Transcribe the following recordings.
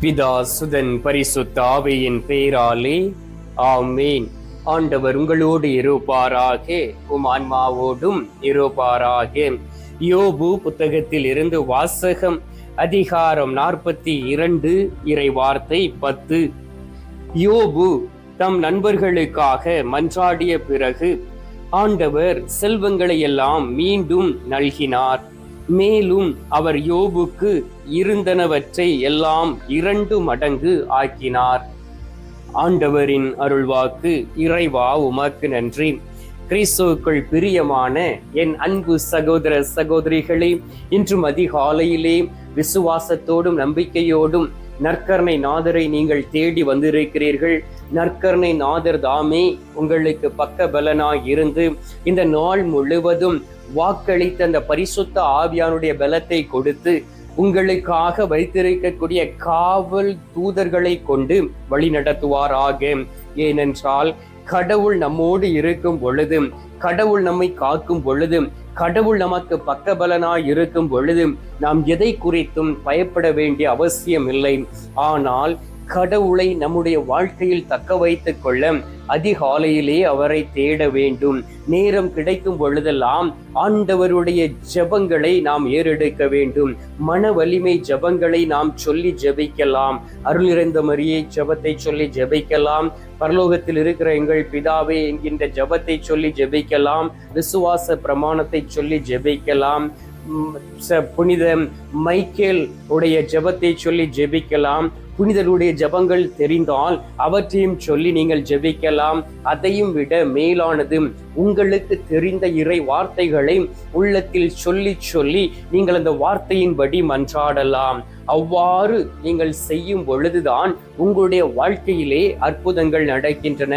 பிதா சுதன் பரிசுத்த ஆவியின் பெயராலே ஆமேன். ஆண்டவர் உங்களோடு இருப்பாராக. உம் ஆன்மாவோடும் இருப்பாராக. யோபு புத்தகத்தில் இருந்து வாசகம் அதிகாரம் நாற்பத்தி இரண்டு இறை வார்த்தை பத்து. யோபு தம் நண்பர்களுக்காக மன்றாடிய பிறகு ஆண்டவர் செல்வங்களை எல்லாம் மீண்டும் நல்கினார். மேலும் அவர் யோபுக்கு இருந்தனவற்றை எல்லாம் இரண்டு மடங்கு ஆக்கினார். ஆண்டவரின் அருள்வாக்கு இறைவா உமக்கு நன்றி. கிறிஸ்துவுக்குள் பிரியமான என் அன்பு சகோதர சகோதரிகளே இன்றும் அதிகாலையிலே விசுவாசத்தோடும் நம்பிக்கையோடும் நற்கரணை நாதரை நீங்கள் தேடி வந்திருக்கிறீர்கள். நற்கருணை நாதர் தாமே உங்களுக்கு பக்க பலனாய் இருந்து இந்த நாள் முழுவதும் வாக்களித்த அந்த பரிசுத்த ஆவியானுடைய பலத்தை கொடுத்து உங்களுக்காக வைத்திருக்கக்கூடிய காவல் தூதர்களை கொண்டு வழி நடத்துவாராக. ஏனென்றால் கடவுள் நம்மோடு இருக்கும் பொழுது கடவுள் நம்மை காக்கும் பொழுது கடவுள் நமக்கு பக்கபலனாய் இருக்கும் பொழுது நாம் எதை குறித்தும் பயப்பட வேண்டிய அவசியம் இல்லை ஆனால் கடவுளை நம்முடைய வாழ்க்கையில் தக்க வைத்துக் கொள்ள அதிகாலையிலே அவரை தேட வேண்டும். நேரம் கிடைக்கும் பொழுதெல்லாம் ஆண்டவருடைய ஜெபங்களை நாம் ஏறெடுக்க வேண்டும். மன வலிமை ஜெபங்களை நாம் சொல்லி ஜெபிக்கலாம். அருள் நிறைந்த மரியை ஜெபத்தை சொல்லி ஜெபிக்கலாம். பரலோகத்தில் இருக்கிற எங்கள் பிதாவே என்கின்ற ஜெபத்தை சொல்லி ஜெபிக்கலாம். விசுவாச பிரமாணத்தை சொல்லி ஜெபிக்கலாம். புனித மைக்கேல் உடைய ஜெபத்தை சொல்லி ஜெபிக்கலாம். புனிதருடைய ஜெபங்கள் தெரிந்தால் அவற்றையும் சொல்லி நீங்கள் ஜெபிக்கலாம். அதையும் விட மேலானது உங்களுக்கு தெரிந்த இறை வார்த்தைகளை உள்ளத்தில் சொல்லி சொல்லி நீங்கள் அந்த வார்த்தையின்படி மன்றாடலாம். அவ்வாறு நீங்கள் செய்யும் பொழுதுதான் உங்களுடைய வாழ்க்கையிலே அற்புதங்கள் நடக்கின்றன.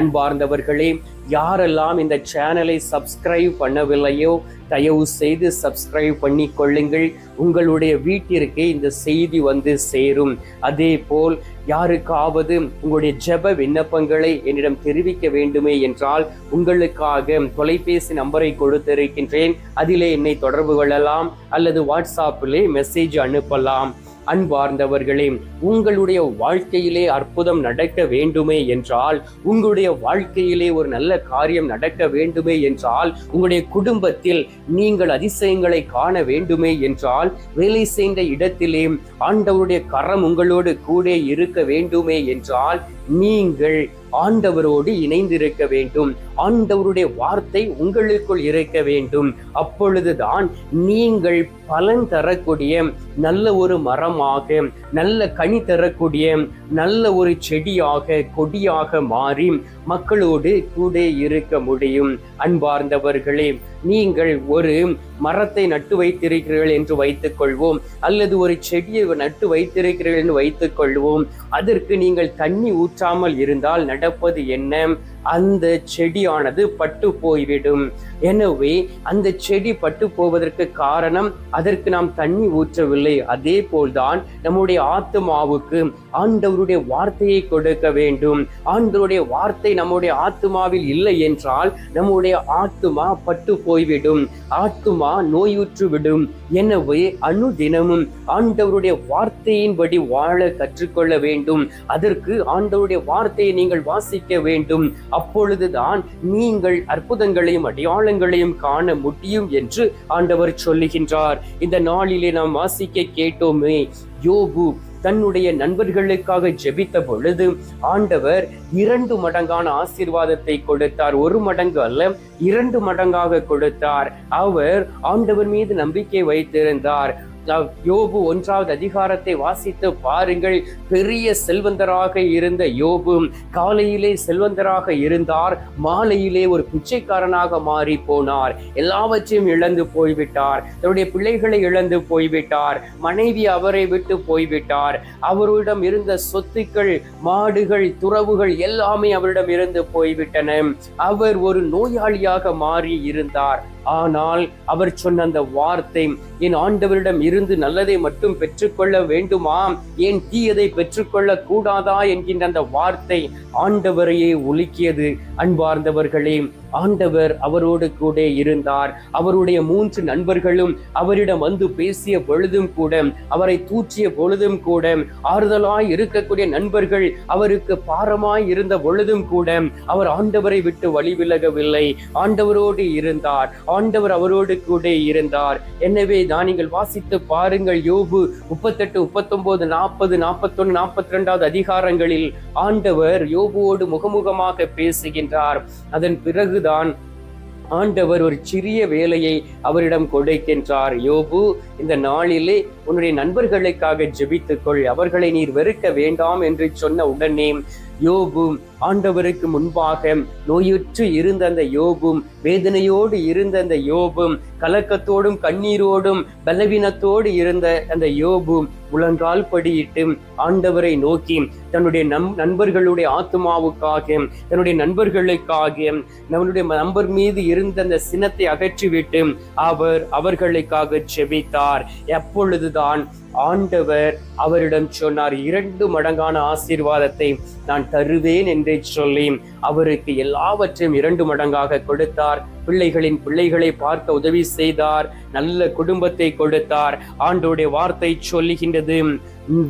அன்பார்ந்தவர்களே யாரெல்லாம் இந்த சேனலை சப்ஸ்கிரைப் பண்ணவில்லையோ தயவு செய்து சப்ஸ்கிரைப் பண்ணி கொள்ளுங்கள் உங்களுடைய வீட்டிற்கே இந்த செய்தி வந்து சேரும். அதே போல் யாருக்காவது உங்களுடைய ஜெப விண்ணப்பங்களை என்னிடம் தெரிவிக்க வேண்டுமே என்றால் உங்களுக்காக தொலைபேசி நம்பரை கொடுத்திருக்கின்றேன். அதிலே என்னை தொடர்பு கொள்ளலாம் அல்லது வாட்ஸ்அப்பிலே மெசேஜ் அனுப்பலாம். அன்பார்ந்தவர்களே உங்களுடைய வாழ்க்கையிலே அற்புதம் நடக்க வேண்டுமே என்றால் உங்களுடைய வாழ்க்கையிலே ஒரு நல்ல காரியம் நடக்க வேண்டுமே என்றால் உங்களுடைய குடும்பத்தில் நீங்கள் அதிசயங்களை காண வேண்டுமே என்றால் வேலை செய்த இடத்திலே ஆண்டவருடைய கரம் உங்களோடு கூட இருக்க வேண்டுமே என்றால் நீங்கள் ஆண்டவரோடு இணைந்திருக்க வேண்டும். ஆண்டவருடைய வார்த்தை உங்களுக்குள் இருக்க வேண்டும். அப்பொழுதுதான் நீங்கள் பலன் தரக்கூடிய நல்ல ஒரு மரமாக நல்ல கனி தரக்கூடிய நல்ல ஒரு செடியாக கொடியாக மாறி மக்களோடு கூட இருக்க முடியும். அன்பார்ந்தவர்களே நீங்கள் ஒரு மரத்தை நட்டு வைத்திருக்கிறீர்கள் என்று வைத்துக் கொள்வோம் அல்லது ஒரு செடியை நட்டு வைத்திருக்கிறீர்கள் என்று வைத்துக் கொள்வோம் அதற்கு நீங்கள் தண்ணி ஊற்றாமல் இருந்தால் நடப்பது என்ன? அந்த செடியானது பட்டு போய்விடும். எனவே அந்த செடி பட்டு போவதற்கு காரணம் அதற்கு நாம் தண்ணி ஊற்றவில்லை. அதே போல்தான் நம்முடைய ஆத்மாவுக்கு ஆண்டவருடைய வார்த்தையை கொடுக்க வேண்டும். ஆண்டவருடைய வார்த்தை நம்முடைய ஆத்மாவில் இல்லை என்றால் நம்முடைய ஆத்மா பட்டு போய்விடும். ஆத்மா நோயுற்றுவிடும். எனவே அனுதினமும் ஆண்டவருடைய வார்த்தையின்படி வாழ கற்றுக்கொள்ள வேண்டும். அதற்கு ஆண்டவருடைய வார்த்தையை நீங்கள் வாசிக்க வேண்டும். அப்பொழுதுதான் நீங்கள் அற்புதங்களையும் அடையாளங்களையும் காண முடியும் என்று ஆண்டவர் சொல்லுகின்றார். இந்த நாளிலே நாம் வாசிக்க கேட்டோமே யோபு தன்னுடைய நண்பர்களுக்காக ஜெபித்த பொழுது ஆண்டவர் இரண்டு மடங்கான ஆசீர்வாதத்தை கொடுத்தார். ஒரு மடங்கு அல்ல இரண்டு மடங்காக கொடுத்தார். அவர் ஆண்டவர் மீது நம்பிக்கை வைத்திருந்தார். யோபு ஒன்றாவது அதிகாரத்தை வாசித்து பாருங்கள். பெரிய செல்வந்தராக இருந்த யோபு காலையிலே செல்வந்தராக இருந்தார். மாலையிலே ஒரு பிச்சைக்காரனாக மாறி போனார். எல்லாவற்றையும் இழந்து போய்விட்டார். தன்னுடைய பிள்ளைகளை இழந்து போய்விட்டார். மனைவி அவரை விட்டு போய்விட்டார். அவரிடம் இருந்த சொத்துக்கள் மாடுகள் துறவுகள் எல்லாமே அவரிடம் இருந்து போய்விட்டன. அவர் ஒரு நோயாளியாக மாறி இருந்தார். ஆனால் அவர் சொன்ன அந்த வார்த்தை என் ஆண்டவரிடம் இருந்து நல்லதை மட்டும் பெற்றுக்கொள்ள வேண்டுமா? ஏன் தீயதை பெற்றுக்கொள்ள கூடாதா? என்கின்ற அந்த வார்த்தை ஆண்டவரையே ஒலுக்கியது அன்பார்ந்தவர்களே ஆண்டவர் அவரோடு கூட இருந்தார். அவருடைய மூன்று நண்பர்களும் அவரிடம் வந்து பேசிய பொழுதும் கூட அவரை தூற்றிய பொழுதும் கூட ஆறுதலாய் இருக்கக்கூடிய நண்பர்கள் அவருக்கு பாரமாய் இருந்த பொழுதும் கூட அவர் ஆண்டவரை விட்டு வழி விலகவில்லை. ஆண்டவரோடு இருந்தார். ஆண்டவர் அவரோடு கூட இருந்தார். எனவே தான் நீங்கள் வாசித்து பாருங்கள். யோபு முப்பத்தெட்டு முப்பத்தொன்பது நாற்பது நாற்பத்தொன்னு நாற்பத்தி ரெண்டாவது அதிகாரங்களில் ஆண்டவர் யோபுவோடு முகமுகமாக பேசுகின்றார். அதன் பிறகுதான் ஆண்டவர் ஒரு சிறிய வேலையை அவரிடம் கொடுக்கின்றார். யோபு இந்த நாளிலே உன்னுடைய நண்பர்களுக்காக ஜெபித்துக்கொள் அவர்களை நீர் வெறுக்க வேண்டாம் என்று சொன்ன உடனே யோபும் ஆண்டவருக்கு முன்பாக நோயுற்று இருந்த அந்த யோபும் வேதனையோடு இருந்த அந்த யோபும் கலக்கத்தோடும் கண்ணீரோடும் பலவீனத்தோடு இருந்த அந்த யோபும் உளன்றால் படியிட்டு ஆண்டவரை நோக்கி தன்னுடைய நம் நண்பர்களுடைய ஆத்மாவுக்காக தன்னுடைய நண்பர்களுக்காக நம்மளுடைய நண்பர் மீது இருந்த அந்த சினத்தை அகற்றிவிட்டு அவர் அவர்களுக்காக செபித்தார் தான் ஆண்டவர் அவரிடம் சொன்னார் இரண்டு மடங்கான ஆசீர்வாதத்தை நான் தருவேன் என்றே சொல்லி அவருக்கு எல்லாவற்றையும் இரண்டு மடங்காக கொடுத்தார். பிள்ளைகளின் பிள்ளைகளை பார்க்க உதவி செய்தார் நல்ல குடும்பத்தை கொடுத்தார். ஆண்டோடைய வார்த்தை சொல்லுகின்றது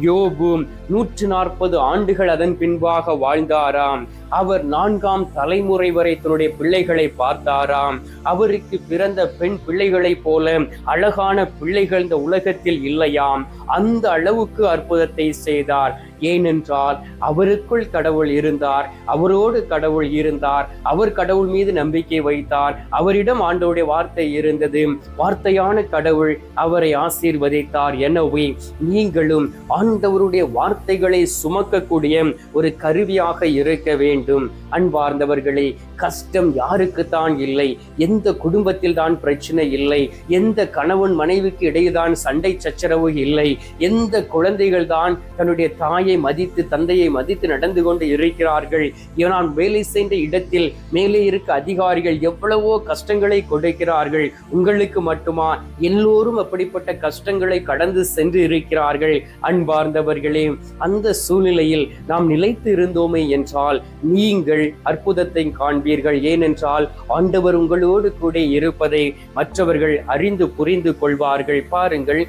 யோபு நூற்று நாற்பது ஆண்டுகள் அதன் பின்பாக வாழ்ந்தாராம். அவர் நான்காம் தலைமுறை வரை தன்னுடைய பிள்ளைகளை பார்த்தாராம். அவருக்கு பிறந்த பெண் பிள்ளைகளைப் போல அழகான பிள்ளைகள் இந்த உலகத்தில் இல்லையாம். அந்த அளவுக்கு அற்புதத்தை செய்தார். ஏனென்றால் அவருக்குள் கடவுள் இருந்தார் அவரோடு கடவுள் இருந்தார் அவர் கடவுள் மீது நம்பிக்கை வைத்தார் அவரிடம் ஆண்டோடைய வார்த்தை இருந்தது. வார்த்தையான கடவுள் அவரை ஆசீர்வதித்தார். எனவே நீங்களும் ஆண்டவருடைய வார்த்தைகளை சுமக்கக்கூடிய ஒரு கருவியாக இருக்க வேண்டும். அன்பார்ந்தவர்களே கஷ்டம் யாருக்குத்தான் இல்லை? எந்த குடும்பத்தில் தான் பிரச்சனை இல்லை? எந்த கணவன் மனைவிக்கு இடையே தான் சண்டை சச்சரவு இல்லை? எந்த குழந்தைகள் தான் தன்னுடைய தாயை மதித்து தந்தையை மதித்து நடந்து கொண்டு இருக்கிறார்கள். நான் வேலை செய்த இடத்தில் மேலே இருக்க அதிகாரிகள் எவ்வளவோ கஷ்டங்களை கொடுக்கிறார்கள். உங்களுக்கு மட்டுமா? எல்லோரும் அப்படிப்பட்ட கஷ்டங்களை கடந்து சென்று இருக்கிறார்கள். அன்பார்ந்தவர்களே அந்த சூழ்நிலையில் நாம் நிலைத்து இருந்தோமே என்றால் நீங்கள் அற்புதத்தை காண்பீர்கள். ஏனென்றால் ஆண்டவர் உங்களோடு கூட இருப்பதை மற்றவர்கள் அறிந்து புரிந்து கொள்வார்கள். பாருங்கள்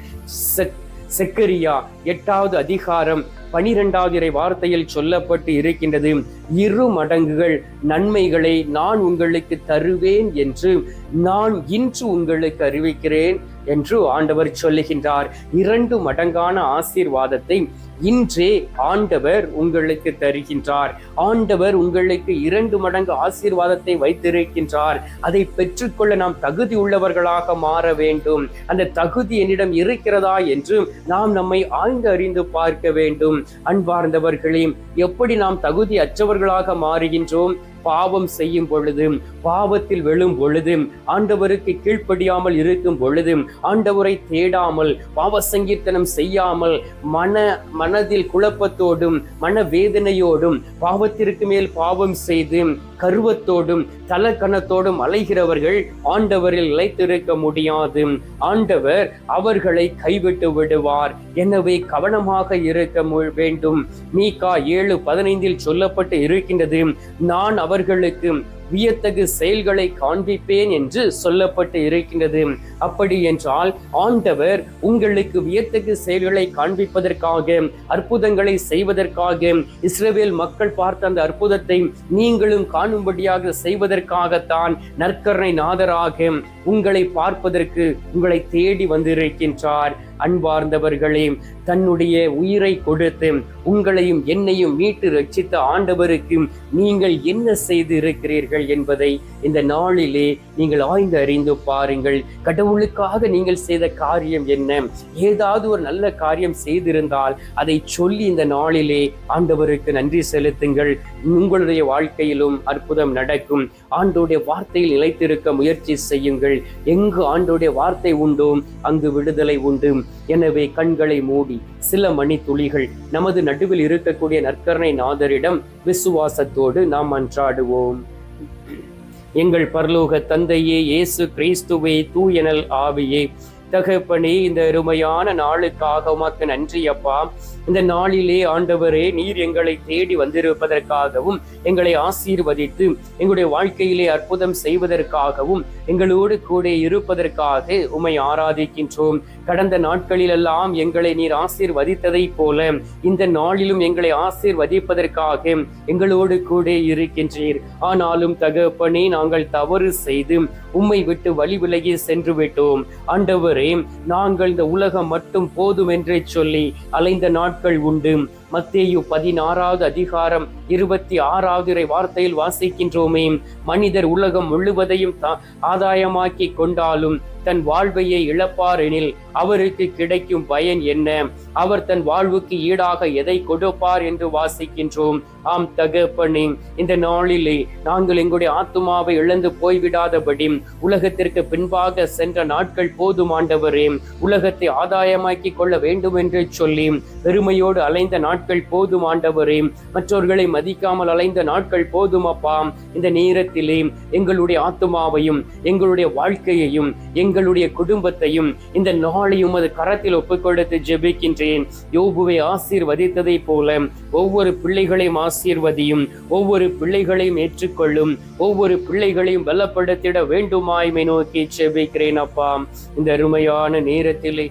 செக்கரியா எட்டாவது அதிகாரம் பனிரெண்டாவது இறை வார்த்தையில் சொல்லப்பட்டு இருக்கின்றது. இரு மடங்குகள் நன்மைகளை நான் உங்களுக்கு தருவேன் என்று நான் இன்று உங்களுக்கு அறிவிக்கிறேன் என்று ஆண்டவர் சொல்லுகின்றார். இரண்டு மடங்கான ஆசீர்வாதத்தை இன்றே ஆண்டவர் உங்களுக்கு தருகின்றார். ஆண்டவர் உங்களுக்கு இரண்டு மடங்கு ஆசீர்வாதத்தை வைத்திருக்கின்றார். அதை பெற்றுக்கொள்ள நாம் தகுதி உள்ளவர்களாக மாற வேண்டும். அந்த தகுதி என்னிடம் இருக்கிறதா என்று நாம் நம்மை ஆய்ந்து அறிந்து பார்க்க வேண்டும். அன்பார்ந்தவர்களே எப்படி நாம் தகுதி அற்றவர்களாக மாறுகின்றோம்? பாவம் செய்யும் பொழுது பாவத்தில் விழும் பொழுது ஆண்டவருக்கு கீழ்ப்படியாமல் இருக்கும் பொழுது ஆண்டவரை தேடாமல் பாவ சங்கீர்த்தனம் செய்யாமல் மன மனதில் குழப்பத்தோடும் மன வேதனையோடும் பாவத்திற்கு மேல் பாவம் செய்து கருவத்தோடும் தலக்கணத்தோடும் அலைகிறவர்கள் ஆண்டவரில் நிலைத்திருக்க முடியாது. ஆண்டவர் அவர்களை கைவிட்டு விடுவார். எனவே கவனமாக இருக்க வேண்டும். மீகா ஏழு பதினைந்தில் சொல்லப்பட்டு இருக்கின்றது நான் அவர்களுக்கு வியத்தகு செயல்களை காண்பிப்பேன் என்று சொல்லப்பட்டு இருக்கின்றது. அப்படி என்றால் ஆண்டவர் உங்களுக்கு வியத்தகு செயல்களை காண்பிப்பதற்காக அற்புதங்களை செய்வதற்காக இஸ்ரேல் மக்கள் பார்த்த அந்த அற்புதத்தை நீங்களும் காணும்படியாக செய்வதற்காகத்தான் நற்கரணை நாதராக உங்களை பார்ப்பதற்கு உங்களை தேடி வந்திருக்கின்றார். அன்பார்ந்தவர்களே தன்னுடைய உயிரை கொடுத்து உங்களையும் என்னையும் மீட்டு ரட்சித்த ஆண்டவருக்கு நீங்கள் என்ன செய்து இருக்கிறீர்கள் என்பதை இந்த நாளிலே நீங்கள் ஆய்ந்து அறிந்து பாருங்கள். கடவுளுக்காக நீங்கள் செய்த காரியம் என்ன? ஏதாவது ஒரு நல்ல காரியம் செய்திருந்தால் அதை சொல்லி இந்த நாளிலே ஆண்டவருக்கு நன்றி செலுத்துங்கள். உங்களுடைய வாழ்க்கையிலும் அற்புதம் நடக்கும். ஆண்டோடைய வார்த்தையில் நிலைத்திருக்க முயற்சி செய்யுங்கள். எங்கு ஆண்டோடைய வார்த்தை உண்டோ அங்கு விடுதலை உண்டு. எனவே கண்களை மூடி சில மணி துளிகள் நமது நடுவில் இருக்கக்கூடிய நற்கரணை நாதரிடம் விசுவாசத்தோடு நாம் அன்றாடுவோம். எங்கள் பரலோக தந்தையே இயேசு கிறிஸ்துவே தூயனல் ஆவியே தகப்பனே இந்த அருமையான நாளுக்காக உமக்கு நன்றி அப்பா. இந்த நாளிலே ஆண்டவரே நீர் எங்களை தேடி வந்திருப்பதற்காகவும் எங்களை ஆசீர்வதித்து எங்களுடைய வாழ்க்கையிலே அற்புதம் செய்வதற்காகவும் எங்களோடு கூட இருப்பதற்காக உம்மை ஆராதிக்கின்றோம். கடந்த நாட்களிலெல்லாம் எங்களை நீர் ஆசீர்வதித்ததை போல இந்த நாளிலும் எங்களை ஆசீர்வதிப்பதற்காக எங்களோடு கூட இருக்கின்றீர். ஆனாலும் தகப்பனே நாங்கள் தவறு செய்து உம்மை விட்டு வழி விலகி சென்று விட்டோம். ஆண்டவரே நாங்கள் இந்த உலகம் மட்டும் போதும் என்றே சொல்லி அலைந்த நாட்கள் உண்டு. மத்தேயு பதினாறாவது அதிகாரம் இருபத்தி ஆறாவது வார்த்தையில் வாசிக்கின்றோமே. மனிதர் உலகம் முழுவதையும் ஆதாயமாக்கி கொண்டாலும் தன் வாழ்வையை இழப்பார் எனில் அவருக்கு கிடைக்கும் பயன் என்ன? அவர் தன் வாழ்வுக்கு ஈடாக எதை கொடுப்பார் என்று வாசிக்கின்றோம். ஆம் தகப்பனே இந்த நாளிலே நாங்கள் எங்களுடைய ஆத்துமாவை இழந்து போய்விடாதபடி உலகத்திற்கு பின்பாக சென்ற நாட்கள் போதுமாண்டவரே உலகத்தை ஆதாயமாக்கி கொள்ள வேண்டும் என்று சொல்லி பெருமையோடு அலைந்த நாட்கள் போதும் ஆண்டவரே. மற்றவர்களை மதிக்காமல் அலைந்த நாட்கள் போதும் அப்பா. இந்த நேரத்திலே எங்களுடைய ஆத்மாவையும் எங்களுடைய வாழ்க்கையையும் எங்களுடைய குடும்பத்தையும் இந்த நாளையும் அது கரத்தில் ஒப்புக்கொடுத்து ஜெபிக்கின்றேன். யோபுவை ஆசீர்வதித்ததை போல ஒவ்வொரு பிள்ளைகளையும் ஆசீர்வதியும் ஒவ்வொரு பிள்ளைகளையும் ஏற்றுக்கொள்ளும் ஒவ்வொரு பிள்ளைகளையும் பலப்படுத்திட வேண்டுமாய்மை நோக்கி ஜெபிக்கிறேன் அப்பா. இந்த அருமையான நேரத்திலே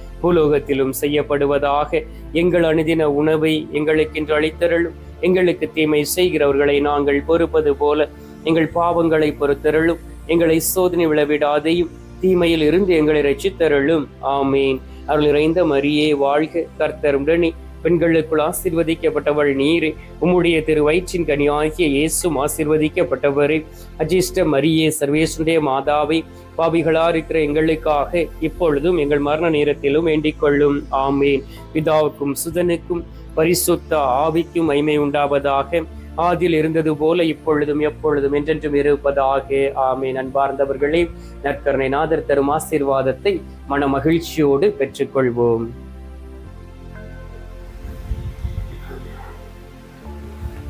பூலோகத்திலும் செய்யப்படுவதாக எங்கள் அணுதின உணவை எங்களுக்கென்று அளித்தருளும். எங்களுக்கு தீமை செய்கிறவர்களை நாங்கள் பொறுப்பது போல எங்கள் பாவங்களை பொறுத்தருளும். எங்களை சோதனை விளவிடாதையும் தீமையில் இருந்து எங்களை ரசித்தருளும் ஆமேன். அருள் நிறைந்த மரியே வாழ்க கர்த்தருடனே பெண்களுக்குள் ஆசீர்வதிக்கப்பட்டவள் நீர். உம்முடைய திரு வயிற்றின் கனியாகிய இயேசும் ஆசீர்வதிக்கப்பட்டவரே. அஜிஷ்ட மரியே சர்வேசுடைய மாதாவை பாவிகளா இருக்கிற எங்களுக்காக இப்பொழுதும் எங்கள் மரண நேரத்திலும் வேண்டிக் கொள்ளும். ஆமேன். பிதாவுக்கும் சுதனுக்கும் பரிசுத்த ஆவிக்கும் மைமை உண்டாவதாக. ஆதில் இருந்தது போல இப்பொழுதும் எப்பொழுதும் என்றென்றும் இருப்பதாக. ஆமே நண்பார்ந்தவர்களே நற்கருணை நாதர் தரும் ஆசீர்வாதத்தை மன மகிழ்ச்சியோடு பெற்றுக்கொள்வோம்.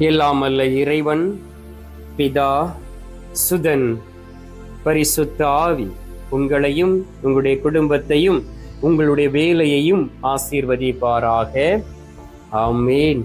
எல்லாம் அல்ல இறைவன் பிதா சுதன் பரிசுத்த ஆவி உங்களையும் உங்களுடைய குடும்பத்தையும் உங்களுடைய வேலையையும் ஆசீர்வதிப்பாராக. ஆமேன்.